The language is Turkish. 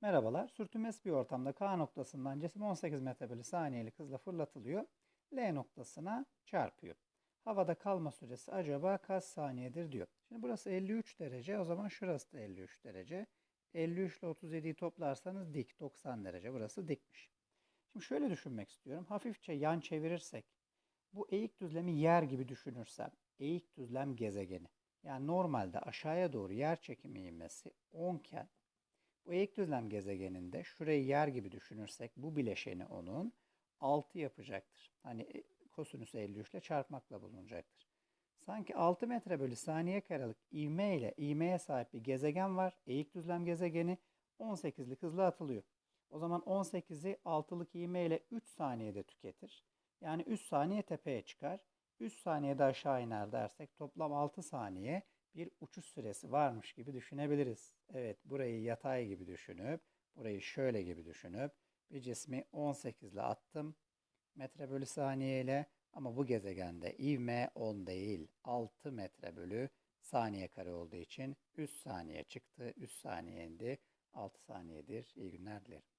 Merhabalar. Sürtünmesiz bir ortamda K noktasından cisim 18 metre bölü saniyelik hızla fırlatılıyor. L noktasına çarpıyor. Havada kalma süresi acaba kaç saniyedir diyor. Şimdi burası 53 derece. O zaman şurası da 53 derece. 53 ile 37'yi toplarsanız dik 90 derece. Burası dikmiş. Şimdi şöyle düşünmek istiyorum. Hafifçe yan çevirirsek bu eğik düzlemi yer gibi düşünürsem eğik düzlem gezegeni. Yani normalde aşağıya doğru yer çekimi ivmesi 10 iken bu eğik düzlem gezegeninde şurayı yer gibi düşünürsek bu bileşeni onun 6 yapacaktır. Hani e, kosinüs 53 ile çarpmakla bulunacaktır. Sanki 6 metre bölü saniye karelik ivme ile ivmeye sahip bir gezegen var. Eğik düzlem gezegeni 18'lik hızla atılıyor. O zaman 18'i 6'lık ivme ile 3 saniyede tüketir. Yani 3 saniye tepeye çıkar. 3 saniyede aşağı iner dersek toplam 6 saniye bir uçuş süresi varmış gibi düşünebiliriz. Evet burayı yatay gibi düşünüp burayı şöyle gibi düşünüp bir cismi 18 ile attım metre bölü saniye ile ama bu gezegende ivme 10 değil 6 metre bölü saniye kare olduğu için 3 saniye çıktı 3 saniye indi 6 saniyedir. İyi günler dilerim.